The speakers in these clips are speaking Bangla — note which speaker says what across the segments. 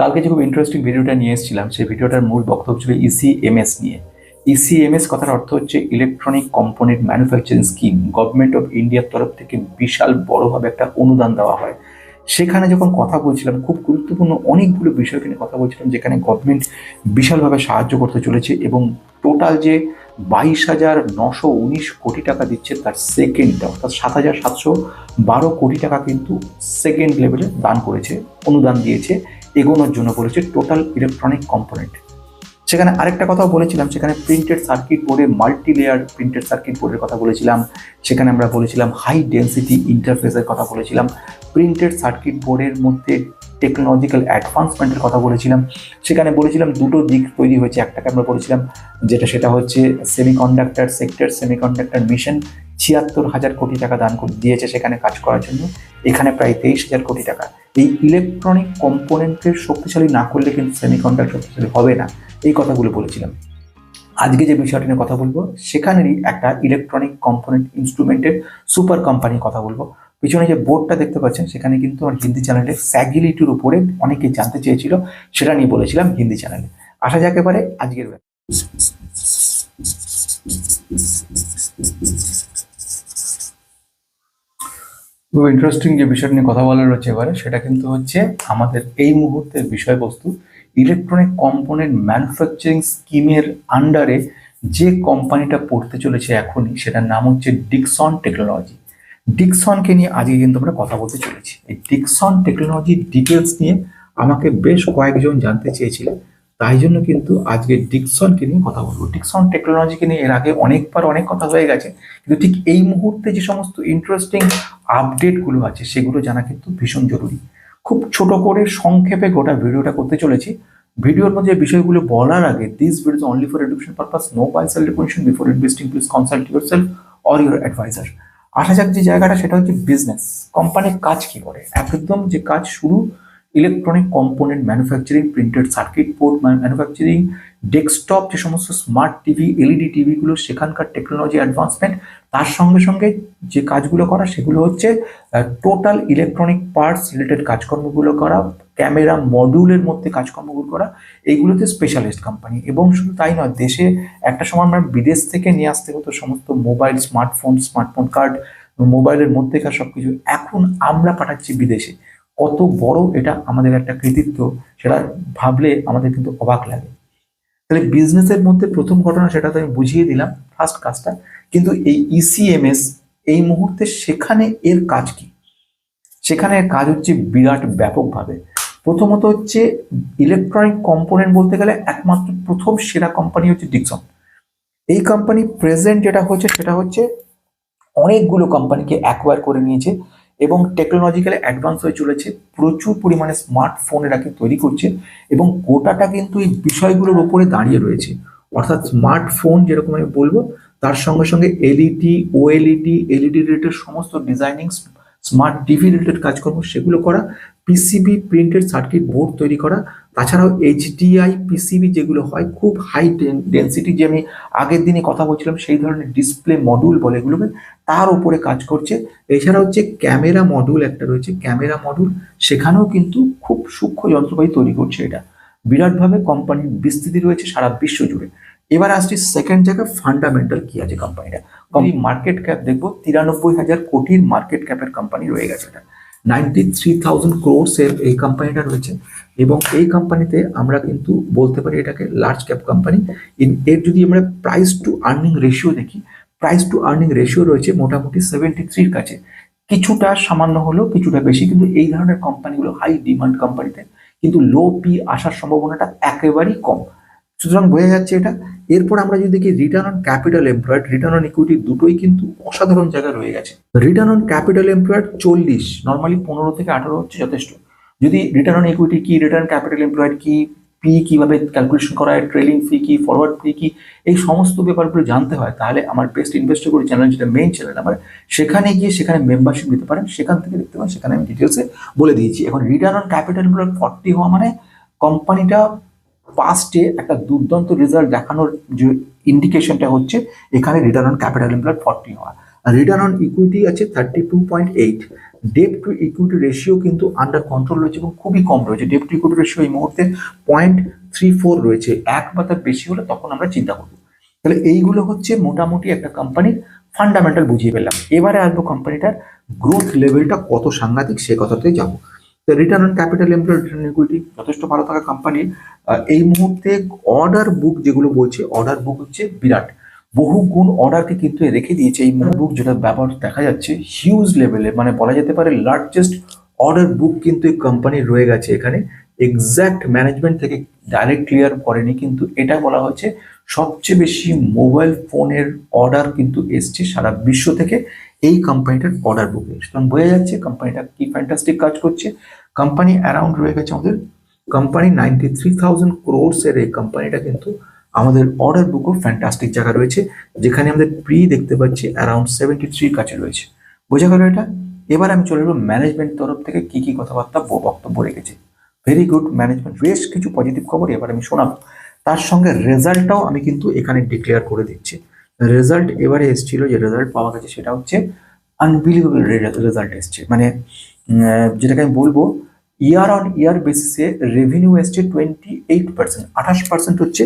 Speaker 1: কালকে যে খুব ইন্টারেস্টিং ভিডিওটা নিয়ে এসেছিলাম, সেই ভিডিওটার মূল বক্তব্য ছিল E ইসিএমএস নিয়ে। E ইসিএমএস কথার অর্থ হচ্ছে electronic component manufacturing scheme government of ইন্ডিয়ার তরফ থেকে বিশাল বড়ভাবে একটা অনুদান দেওয়া হয়। সেখানে যখন কথা বলছিলাম, খুব গুরুত্বপূর্ণ অনেকগুলো বিষয়কে নিয়ে কথা বলছিলাম, যেখানে গভর্নমেন্ট বিশালভাবে সাহায্য করতে চলেছে এবং টোটাল যে বাইশ হাজার নশো উনিশ কোটি টাকা দিচ্ছে তার সেকেন্ডটা অর্থাৎ সাত হাজার সাতশো বারো কোটি টাকা কিন্তু সেকেন্ড লেভেলে দান করেছে, অনুদান দিয়েছে এগোনোর জন্য বলেছে টোটাল ইলেকট্রনিক কম্পোনেন্ট সেখানে আরেকটা কথাও বলেছিলাম, সেখানে প্রিন্টেড সার্কিট বোর্ডে মাল্টি লেয়ার প্রিন্টেড সার্কিট বোর্ডের কথা বলেছিলাম। সেখানে আমরা বলেছিলাম হাই ডেন্সিটি ইন্টারফেসের কথা বলেছিলাম। প্রিন্টেড সার্কিট বোর্ডের মধ্যে টেকনোলজিক্যাল অ্যাডভান্সমেন্টের কথা বলেছিলাম। সেখানে বলেছিলাম দুটো দিক তৈরি হয়েছে, একটাকে আমরা বলেছিলাম যেটা সেটা হচ্ছে সেমিকন্ডাক্টর সেক্টর সেমিকন্ডাক্টর মিশন ছিয়াত্তর হাজার কোটি টাকা দান দিয়েছে সেখানে কাজ করার জন্য। এখানে প্রায় তেইশ হাজার কোটি টাকা। এই ইলেকট্রনিক কম্পোনেন্টকে শক্তিশালী না করলে কিন্তু সেমিকন্ডাক্টর শক্তিশালী হবে না। এই কথাগুলো বলেছিলাম। আজকে যে বিষয়টি নিয়ে কথা বলব, সেখানেরই একটা ইলেকট্রনিক কম্পোনেন্ট ইনস্ট্রুমেন্টের সুপার কোম্পানির কথা বলব। পিছনে যে বোর্ডটা দেখতে পাচ্ছেন, সেখানে কিন্তু আমার হিন্দি চ্যানেলে স্যাগিলিটির উপরে অনেকে জানতে চেয়েছিল, সেটা নিয়ে বলেছিলাম হিন্দি চ্যানেলে আসা যাকে পারে আজকের খুব ইন্টারেস্টিং যে বিষয় নিয়ে কথা বলার রয়েছে এবারে, সেটা কিন্তু হচ্ছে আমাদের এই মুহূর্তের বিষয়বস্তু ইলেকট্রনিক কম্পোনেন্ট ম্যানুফ্যাকচারিং স্কিমের আন্ডারে যে কোম্পানিটা পড়তে চলেছে এখনই, সেটার নাম হচ্ছে ডিকসন টেকনোলজি ডিকসনকে নিয়ে আজকে কিন্তু আমরা কথা বলতে চলেছি। এই ডিকসন টেকনোলজির ডিটেলস নিয়ে আমাকে বেশ কয়েকজন জানতে চেয়েছিলেন। তাই জন্য কিন্তু আজকে ডিকসনকে নিয়ে কথা বলব। ডিকসন টেকনোলজিকে নিয়ে এর আগে অনেকবার অনেক কথা হয়ে গেছে, কিন্তু ঠিক এই মুহূর্তে যে সমস্ত ইন্টারেস্টিং আপডেটগুলো আছে, সেগুলো জানা কিন্তু ভীষণ জরুরি। খুব ছোট করে সংক্ষেপে গোটা ভিডিওটা করতে চলেছি। ভিডিওর মধ্যে বিষয়গুলো বলার আগে this video only for education purpose no buy sell recommendation before investing please consult your self or your advisor আসা যাক যে জায়গাটা সেটা হচ্ছে বিজনেস কোম্পানির কাজ কি করে? একদম যে কাজ শুরু electronic component manufacturing printed circuit board manufacturing desktop যে সমস্ত স্মার্ট টিভি এলইডি টিভিগুলো সেখানকার টেকনোলজি অ্যাডভান্সমেন্ট তার সঙ্গে সঙ্গে যে কাজগুলো করা, সেগুলো হচ্ছে টোটাল ইলেকট্রনিক পার্টস রিলেটেড কাজকর্মগুলো করা ক্যামেরা মডিউলের মধ্যে কাজকর্মগুলো করা এইগুলোতে স্পেশালিস্ট কোম্পানি এবং শুধু তাই নয়, দেশে একটা সময় আমরা বিদেশ থেকে নিয়ে আসতে হতো সমস্ত মোবাইল স্মার্টফোন স্মার্টফোন কার্ড মোবাইলের মধ্যেকার সব কিছু এখন আমরা পাঠাচ্ছি বিদেশে। কত বড় এটা আমাদের একটা কৃতিত্ব সেটা ভাবলে আমাদের কিন্তু অবাক লাগে। তাহলে বিজনেসের মধ্যে প্রথম ঘটনা সেটা তো আমি বুঝিয়ে দিলাম ফার্স্ট কাজটা। কিন্তু এই ইসিএমএস এই মুহূর্তে সেখানে এর কাজ কি? সেখানে কাজ হচ্ছে বিরাট ব্যাপকভাবে। প্রথমত হচ্ছে ইলেকট্রনিক কম্পোনেন্ট বলতে গেলে একমাত্র প্রথম সেরা কোম্পানি হচ্ছে ডিকসন এই কোম্পানি প্রেজেন্ট যেটা হচ্ছে সেটা হচ্ছে অনেকগুলো কোম্পানিকে অ্যাকোয়ার করে নিয়েছে। এবং টেকনোলজিক্যালি অ্যাডভান্স হয়ে চলেছে, প্রচুর পরিমাণে স্মার্টফোন এরা কিন্তু তৈরি করছে এবং গোটাটা কিন্তু এই বিষয়গুলোর উপরে দাঁড়িয়ে রয়েছে। অর্থাৎ স্মার্টফোন যেরকম আমি বলব, তার সঙ্গে সঙ্গে এলইডি ওএলইডি এলইডি রিলেটেড সমস্ত ডিজাইনিং স্মার্ট টিভি রিলেটেড কাজকর্ম সেগুলো করা পিসিবি প্রিন্টেড সার্কিট বোর্ড তৈরি করা, তাছাড়াও এইচডিআই পিসিবি যেগুলো হয়, খুব হাই ডেন্সিটি যে আমি আগের দিনে কথা বলছিলাম, সেই ধরনের ডিসপ্লে মডিউল বলে এগুলোকে তার উপরে কাজ করছে। এছাড়া হচ্ছে ক্যামেরা মডিউল একটা রয়েছে ক্যামেরা মডিউল সেখানেও কিন্তু খুব সূক্ষ্ম যন্ত্রপাতি তৈরি করছে এটা। বিরাটভাবে কোম্পানির বিস্তৃতি রয়েছে সারা বিশ্ব জুড়ে। এবার আসছি সেকেন্ড জায়গায় ফান্ডামেন্টাল কি আছে কোম্পানিটা কোম্পানি মার্কেট ক্যাপ দেখব, তিরানব্বই হাজার কোটির মার্কেট ক্যাপের কোম্পানি রয়ে গেছে এটা। নাইনটি থ্রি থাউজেন্ড ক্রোর্সের এই কোম্পানিটা রয়েছে এবং এই কোম্পানিতে আমরা কিন্তু বলতে পারি এটাকে লার্জ ক্যাপ কোম্পানি এর যদি আমরা প্রাইস টু আর্নিং রেশিও দেখি প্রাইস টু আর্নিং রেশিও রয়েছে মোটামুটি সেভেন্টি থ্রির কাছে। কিছুটা সামান্য হলেও কিছুটা বেশি, কিন্তু এই ধরনের কোম্পানিগুলো হাই ডিমান্ড কোম্পানিতে কিন্তু লো পি আসার সম্ভাবনাটা একেবারেই কম। সুতরাং বোঝা যাচ্ছে এটা। এরপর আমরা যদি দেখি return on capital employed return on equity দুটোই কিন্তু অসাধারণ জায়গায় রয়ে গেছে। রিটার্ন অন ক্যাপিটাল এমপ্লয়েড চল্লিশ নর্মালি পনেরো থেকে আঠারো হচ্ছে যথেষ্ট। যদি রিটার্ন অন ইকুইটি কি রিটার্ন ক্যাপিটাল এমপ্লয়েড কি পি কীভাবে ক্যালকুলেশন করা হয় ট্রেলিং ফি কি ফরওয়ার্ড ফি কি, এই সমস্ত ব্যাপারগুলো জানতে হয়, তাহলে আমার বেস্ট ইনভেস্টর করি চ্যানেল যেটা মেইন চ্যানেল আমার, সেখানে গিয়ে সেখানে মেম্বারশিপ নিতে পারেন। সেখান থেকে দেখতে পারেন, সেখানে আমি ডিটেলসে বলে দিয়েছি। এখন return on capital employed forty হওয়া মানে কোম্পানিটা পাস্টে একটা দুর্দান্ত রেজাল্ট দেখানোর যে ইন্ডিকেশনটা হচ্ছে, এখানে return on capital employed forty হওয়া। আর রিটার্ন অন ইকুইটি আছে thirty two point eight debt to equity ratio কিন্তু আন্ডার কন্ট্রোল রয়েছে এবং খুবই কম রয়েছে। ডেপ টু ইকুইটি রেশিও এই মুহূর্তে পয়েন্ট থ্রি ফোর রয়েছে। এক বা তার বেশি হলে তখন আমরা চিন্তা করব। তাহলে এইগুলো হচ্ছে মোটামুটি একটা কোম্পানির ফান্ডামেন্টাল বুঝিয়ে পেলাম। এবারে আসব কোম্পানিটার গ্রোথ লেভেলটা কত সাংঘাতিক সে কথাতেই যাব। তো return on capital employed return equity যথেষ্ট ভালো থাকা কোম্পানির এই মুহূর্তে অর্ডার বুক যেগুলো বলছে অর্ডার বুক হচ্ছে বিরাট। বহু গুণ অর্ডারকে কিন্তু রেখে দিয়েছে এই বুক যেটা ব্যবহার দেখা যাচ্ছে হিউজ লেভেলে মানে বলা যেতে পারে লার্জেস্ট অর্ডার বুক কিন্তু এই কোম্পানির রয়ে গেছে এখানে। এক্স্যাক্ট ম্যানেজমেন্ট থেকে ডাইরেক্ট ক্লিয়ার করেনি কিন্তু এটা বলা হচ্ছে সবচেয়ে বেশি মোবাইল ফোনের অর্ডার কিন্তু এসছে সারা বিশ্ব থেকে। এই কোম্পানিটার অর্ডার বুকে সুতরাং বোঝা যাচ্ছে কোম্পানিটা কি ফ্যান্টাস্টিক কাজ করছে। কোম্পানি অ্যারাউন্ড রয়ে গেছে আমাদের। কোম্পানি নাইনটি থ্রি থাউজেন্ড ক্রোর্সের এই কোম্পানিটা কিন্তু আমাদের অর্ডার বুকও ফ্যান্টাস্টিক জায়গা রয়েছে। যেখানে আমাদের প্রি দেখতে পাচ্ছি অ্যারাউন্ড সেভেন্টি থ্রি কাছে রয়েছে। বোঝা গেল এটা? এবার আমি চলে যাব ম্যানেজমেন্ট তরফ থেকে কি কি কথাবার্তা বক্তব্য রেখেছে। ভেরি গুড ম্যানেজমেন্ট বেশ কিছু পজিটিভ খবর এবার আমি শোনাবো। তার সঙ্গে রেজাল্টটাও আমি কিন্তু এখানে ডিক্লেয়ার করে দিচ্ছি। রেজাল্ট এবারে এসেছিল যে রেজাল্ট পাওয়া গেছে সেটা হচ্ছে আনবিলিভেবল রেজাল্ট এসছে। মানে যেটাকে আমি বলব ইয়ার অন ইয়ার বেসিসে রেভিনিউ এসছে টোয়েন্টি এইট পার্সেন্ট আঠাশ পার্সেন্ট হচ্ছে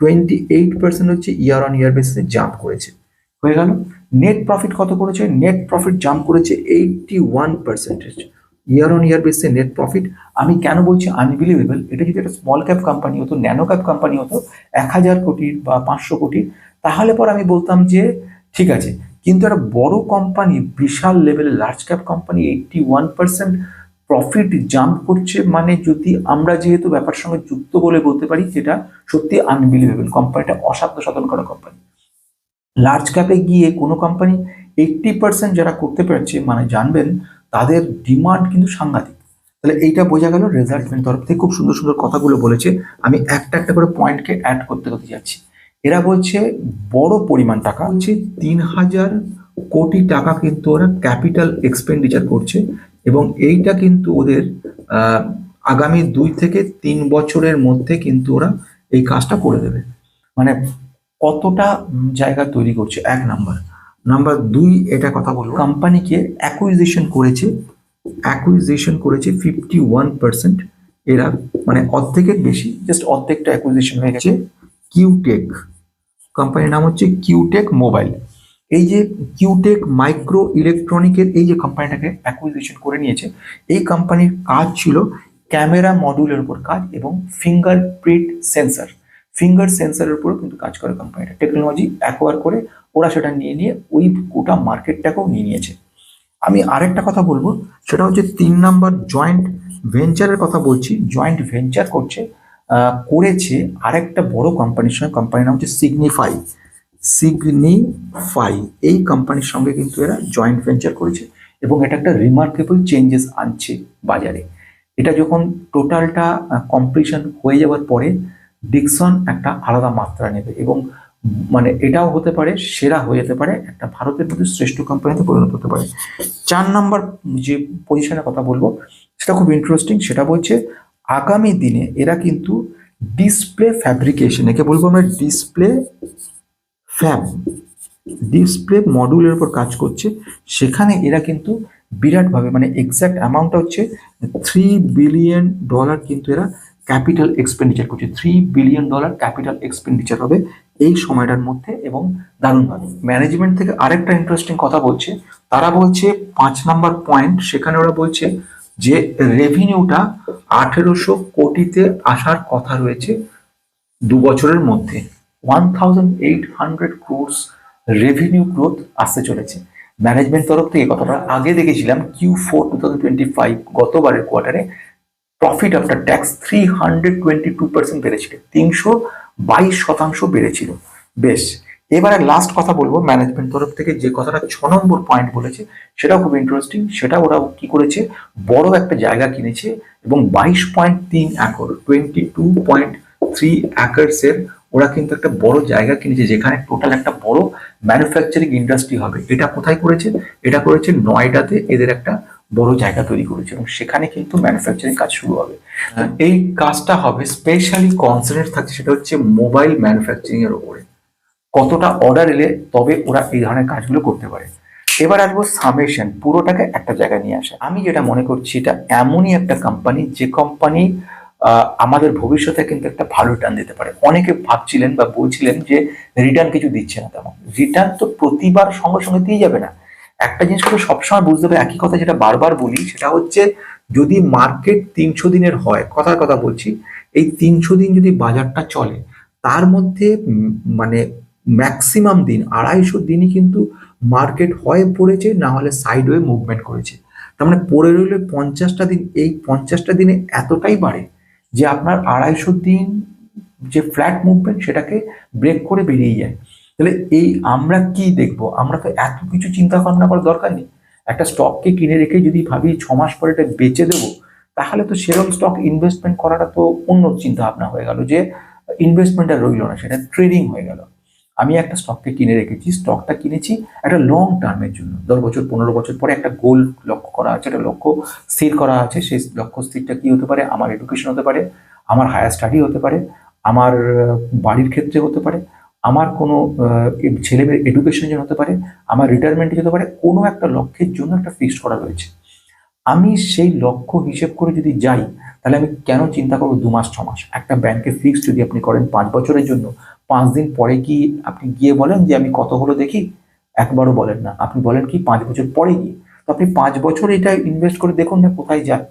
Speaker 1: টোয়েন্টি এইট পার্সেন্ট হচ্ছে ইয়ার অন ইয়ার বেসিসে জাম্প করেছে। হয়ে গেল। নেট প্রফিট কত করেছে? নেট প্রফিট জাম্প করেছে eighty one percentage year on year বেসিসে নেট প্রফিট আমি কেন বলছি আনবিলিভেবল এটা যদি একটা স্মল ক্যাপ কোম্পানি হতো ন্যানো ক্যাপ কোম্পানি হতো, এক হাজার কোটির বা পাঁচশো কোটির তাহলে পর আমি বলতাম যে, ঠিক আছে, কিন্তু একটা বড় কোম্পানি বিশাল লেভেলের large cap company eighty one percent profit jump করছে মানে যদি আমরা যেহেতু ব্যাপার সঙ্গে যুক্ত বলে বলতে পারি যেটা সত্যি আনবিলিভেবল কোম্পানিটা অসাধ্য সাধন করা কোম্পানি লার্জ ক্যাপে গিয়ে কোনো কোম্পানি এইটটি পার্সেন্ট যারা করতে পারছে মানে জানবেন, তাদের ডিমান্ড কিন্তু সাংঘাতিক। তাহলে এইটা বোঝা গেল রেজাল্টমেন্ট তরফ থেকে খুব সুন্দর সুন্দর কথাগুলো বলেছে। আমি একটা একটা করে পয়েন্টকে অ্যাড করতে করতে যাচ্ছি। এরা বলছে বড় পরিমাণ টাকা। হচ্ছে তিন হাজার কোটি টাকা কিন্তু ওরা ক্যাপিটাল এক্সপেন্ডিচার করছে এবং এইটা কিন্তু ওদের আগামী দুই থেকে তিন বছরের মধ্যে কিন্তু ওরা এই কাজটা করে দেবে। মানে কতটা জায়গা তৈরি করছে? এক নাম্বার। নাম্বার দুই এটা কথা বলব। কোম্পানিকে অ্যাকুইজিশন করেছে। অ্যাকুইজিশন করেছে ফিফটি ওয়ান পার্সেন্ট এরা মানে অর্ধেকের বেশি জাস্ট অর্ধেকটা অ্যাকুইজিশন হয়ে গেছে। কিউটেক কোম্পানির নাম হচ্ছে কিউটেক মোবাইল এই যে কিউটেক মাইক্রো ইলেকট্রনিকের এই যে কোম্পানিটাকে অ্যাকুইজিশন করে নিয়েছে, এই কোম্পানির কাজ ছিল ক্যামেরা মডিউলের উপর কাজ এবং ফিঙ্গার প্রিন্ট সেন্সর ফিঙ্গার সেন্সরের উপর কিন্তু কাজ করে কোম্পানিটা টেকনোলজি অ্যাকোয়ার করে ওরা সেটা নিয়ে নিয়ে ওই গোটা মার্কেটটাকেও নিয়ে নিয়েছে। আমি আরেকটা কথা বলব, সেটা হচ্ছে তিন নাম্বার জয়েন্ট ভেঞ্চারের কথা বলছি। জয়েন্ট ভেঞ্চার করছে করেছে আরেকটা বড় কোম্পানির সঙ্গে কোম্পানির নাম হচ্ছে সিগনিফাই সিগনিফাই এই কোম্পানির সঙ্গে কিন্তু এরা জয়েন্ট ভেঞ্চার করেছে এবং এটা একটা রিমার্কেবল চেঞ্জেস আনছে বাজারে। এটা যখন টোটালটা কমপ্লিশন হয়ে যাওয়ার পরে ডিকসন একটা আলাদা মাত্রা নেবে এবং মানে এটাও হতে পারে, সেরা হয়ে যেতে পারে, একটা ভারতের মধ্যে শ্রেষ্ঠ কোম্পানিতে পরিণত হতে পারে। চার নাম্বার যে পজিশনের কথা বলব, সেটা খুব ইন্টারেস্টিং সেটা বলছে আগামী দিনে এরা কিন্তু ডিসপ্লে ফ্যাব্রিকেশন, একে বলব আমরা ডিসপ্লে ফ্যাব, ডিসপ্লে মডিউলের উপর কাজ করছে। সেখানে এরা কিন্তু বিরাটভাবে মানে এক্স্যাক্ট অ্যামাউন্টটা হচ্ছে থ্রি বিলিয়ন ডলার কিন্তু এরা ক্যাপিটাল এক্সপেন্ডিচার করছে। Three billion dollar capital expenditure হবে এই সময়টার মধ্যে এবং দারুণভাবে। ম্যানেজমেন্ট থেকে আরেকটা ইন্টারেস্টিং কথা বলছে। তারা বলছে পাঁচ নাম্বার পয়েন্ট সেখানে ওরা বলছে যে রেভিনিউটা আঠেরোশো কোটিতে আসার কথা রয়েছে দু বছরের মধ্যে। One thousand eight hundred crores revenue growth আসতে চলেছে। ম্যানেজমেন্ট তরফ থেকে কথাটা আগে দেখেছিলাম Q four two thousand twenty five গতবারের কোয়ার্টারে profit after tax three hundred twenty two percent বেড়েছিল, তিনশো বাইশ শতাংশ বেড়েছিল। বেশ এবারে লাস্ট কথা বলব ম্যানেজমেন্ট তরফ থেকে যে কথাটা ছ নম্বর পয়েন্ট বলেছে সেটাও খুব ইন্টারেস্টিং সেটা ওরা কি করেছে বড় একটা জায়গা কিনেছে এবং বাইশ পয়েন্ট তিন acre twenty two point three একর্সের ওরা কিন্তু একটা বড় জায়গা কিনেছে যেখানে টোটাল একটা বড় ম্যানুফ্যাকচারিং ইন্ডাস্ট্রি হবে। এটা কোথায় করেছে? এটা করেছে নয়ডাতে এদের একটা বড় জায়গা তৈরি করেছে এবং সেখানে কিন্তু ম্যানুফ্যাকচারিং কাজ শুরু হবে। এই কাজটা হবে স্পেশালি কনসেন্ট্রেট থাকছে সেটা হচ্ছে মোবাইল ম্যানুফ্যাকচারিং এর উপরে কতটা অর্ডার এলে তবে ওরা এই ধরনের কাজগুলো করতে পারে। এবার আসব সামেশন পুরোটাকে একটা জায়গায় নিয়ে আসে। আমি যেটা মনে করছি, এটা এমনই একটা কোম্পানি যে কোম্পানি আমাদের ভবিষ্যতে কিন্তু একটা ভালো রিটার্ন দিতে পারে। অনেকে ভাবছিলেন বা বলছিলেন যে রিটার্ন কিছু দিচ্ছে না তেমন। রিটার্ন তো প্রতিবার সঙ্গে সঙ্গে দিয়ে যাবে না। একটা জিনিস কিন্তু সবসময় বুঝতে হবে, একই কথা যেটা বারবার বলি, সেটা হচ্ছে যদি মার্কেট তিনশো দিনের হয়, কথার কথা বলছি, এই তিনশো দিন যদি বাজারটা চলে, তার মধ্যে মানে ম্যাক্সিমাম দিন, আড়াইশো দিনই কিন্তু মার্কেট হয় পড়েছে, না হলে সাইড ওয়ে মুভমেন্ট করেছে। তার মানে পড়ে রইলে পঞ্চাশটা দিন, এই পঞ্চাশটা দিনে এতটাই বাড়ে যে আপনার আড়াইশো দিন যে ফ্ল্যাট মুভমেন্ট সেটাকে ব্রেক করে বেরিয়ে যায়। তাহলে এই আমরা কি দেখব? আমরা তো এত কিছু চিন্তা ভাবনা করার দরকার নেই। একটা স্টককে কিনে রেখে যদি ভাবি ছ মাস পরে এটা বেচে দেবো, তাহলে তো সেরকম স্টক ইনভেস্টমেন্ট করাটা তো অন্য চিন্তা ভাবনা হয়ে গেল যে ইনভেস্টমেন্টটা রইল না, সেটা ট্রেডিং হয়ে গেল। আমি একটা স্টককে কিনে রেখেছি স্টকটা কিনেছি একটা লং টার্মের জন্য। দশ বছর, পনেরো বছর পরে একটা গোল লক্ষ্য করা আছে, একটা লক্ষ্য স্থির করা আছে, সেই লক্ষ্য স্থিরটা কী হতে পারে? আমার এডুকেশন হতে পারে, আমার হায়ার স্টাডি হতে পারে, আমার বাড়ির ক্ষেত্রে হতে পারে, আমার কোনো ছেলেমেয়ের এডুকেশনের জন্য হতে পারে, আমার রিটায়ারমেন্টে হতে পারে, কোনো একটা লক্ষ্যের জন্য একটা ফিক্সড করা রয়েছে। আমি সেই লক্ষ্য হিসেব করে যদি যাই, তাহলে আমি কেন চিন্তা করব দু মাস, ছ মাস? একটা ব্যাংকে ফিক্সড যদি আপনি করেন পাঁচ বছরের জন্য পাঁচ দিন পরে কি আপনি গিয়ে বলেন যে আমি কত হলো দেখি? একবারও বলেন না। আপনি বলেন কি পাঁচ বছর পরে গিয়ে। তো আপনি পাঁচ বছর এটা ইনভেস্ট করে দেখুন না কোথায় যায়।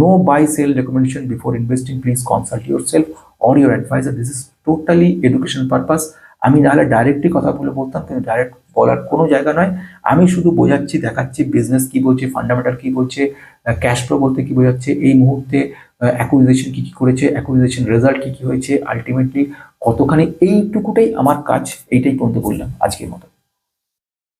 Speaker 1: No buy sell recommendation before investing please consult your self or your advisor this is totally education purpose আমি নাহলে ডাইরেক্টলি কথা বলে বলতাম, কিন্তু ডাইরেক্ট বলার কোনো জায়গা নয়। আমি শুধু বোঝাচ্ছি, দেখাচ্ছি বিজনেস কি বলছে ফান্ডামেন্টাল কি বলছে ক্যাশ ফ্লো বলতে কি বোঝাচ্ছে। এই মুহূর্তে অ্যাকুইজেশন কী কী করেছে অ্যাকুইজিশন রেজাল্ট কী কী হয়েছে আলটিমেটলি কতখানি এইটুকুটাই আমার কাজ এইটাই পর্যন্ত বললাম আজকের মতো।